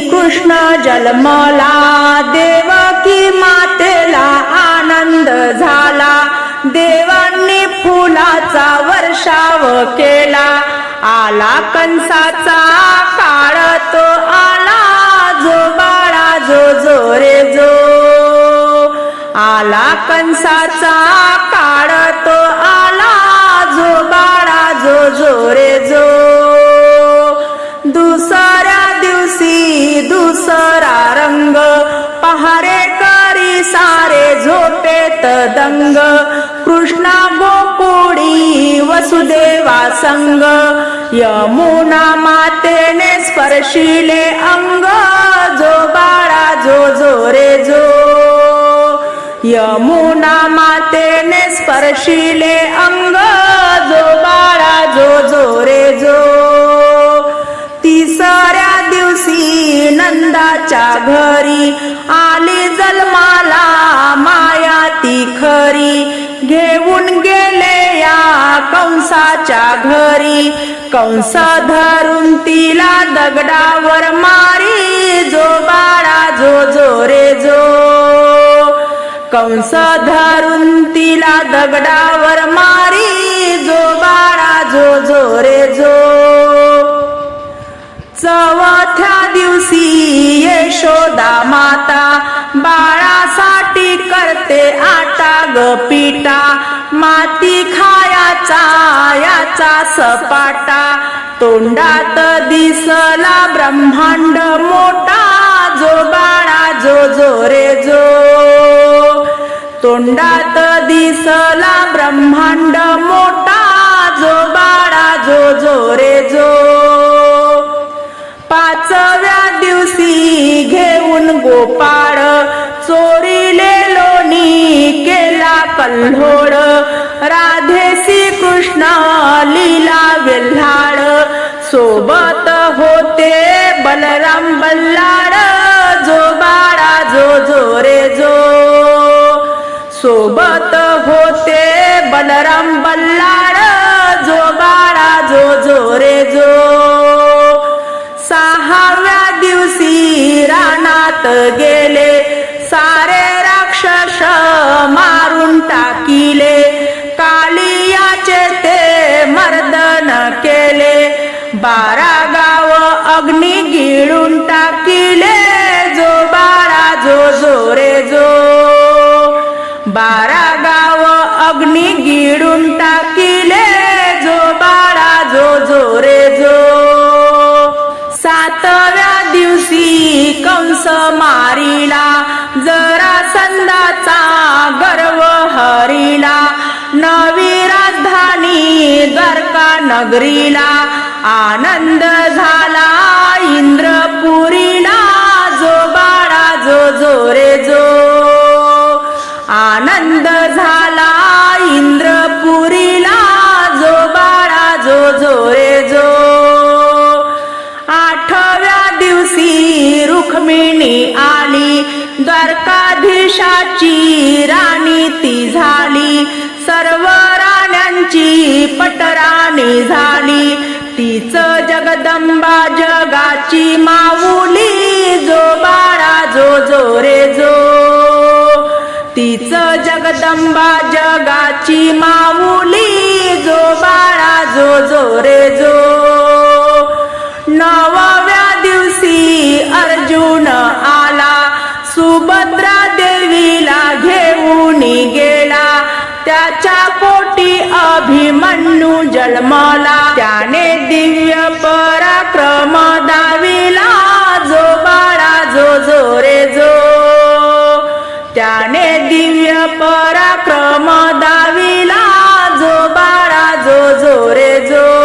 कृष्ण जन्मला देवकी मातेला आनंद झाला. देवांनी फुलाचा वर्षाव केला. आला कंसाचा काळ तो आला जो बाळा जो जो रे जो. आला कंसाचा काळ तो आला जो बाळा जो जो रे जो. कृष्णा गोकुळी वसुदेवा संग. यमुना मातेने स्पर्शिले अंग. जो बाळा जो जो रे जो. यमुना मातेने स्पर्शिले अंग. जो बाळा जो जो रे जो. तिसऱ्या दिवशी नंदाच्या घरी आली जन्मा कंसाच्या घरी कंस धरून तिला दगडावर मारी जो बाळा जो जो रे जो. कंस धरून तिला दगडावर मारी जो बाळा जो जो रे जो. चौथ्या दिवशी यशोदा माता बाळासाठी करते आटा ग पिटा. माती खायाचा या याचा सपाटा तोंडात दिसला ब्रह्मांड मोठा जो बाळा जो जो रे जो. तोंडात दिसला ब्रह्मांड मोठा जो बाळा जो जो रे जो. पाचव्या दिवशी घेऊन गोपाळ चोरीले लोणी केला कल्होड राधेसी कृष्ण बलराम बल्लाळ जो बाळा जो जो रे जो सोबत होते. बलराम बल्लाळ जो बाळा जो जो रे जो सहाव्या दिवशी रानात गेले. सारे राक्षस मारून टाकिले. कालियाचे ते मर्दन केले. बारा अग्नी गिळून टाकिले जो बारा जो जो रे जो. बारा गाव अग्नी गिळून टाकिले जो बारा जो जो रे जो. सातव्या दिवशी कंस मारिला जरा संदाचा गर्व हरिला. नवी राजधानी द्वारका नगरीला आनंद झाला इंद्रपुरीला जो बाळा जो जो रे जो. आनंद झाला इंद्रपुरीला जो बाळा जो जो रे जो. आठव्या दिवशी रुक्मिणी आली द्वारकाधीशाची राणी ती झाली. सर्व राण्यांची पटराणी झाली. तीच जगदंबा जगाची माऊली जो बाळा जो जो रे जो. तीच जगदंबा जगाची माऊली जो बाळा जो जो रे त्याच्या पोटी अभिमन्यू जन्मला. त्याने दिव्य पराक्रम दाविला. जो बाळा जो जो रे जो. त्याने दिव्य पराक्रम दाविला. जो बाळा जो जो रे जो.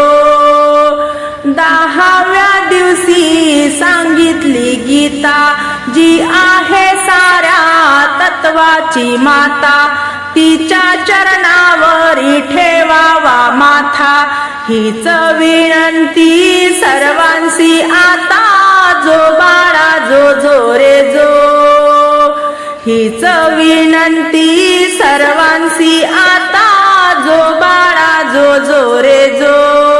दहाव्या दिवशी सांगितली गीता जी आहे साऱ्या तत्वाची माता तिच्या चरणावरी ठेवावा माथा. हीच विनंती सर्वांशी. आता जो बाळा जो जो रे जो. हीच विनंती सर्वांशी. आता जो बाळा जो जो रे जो.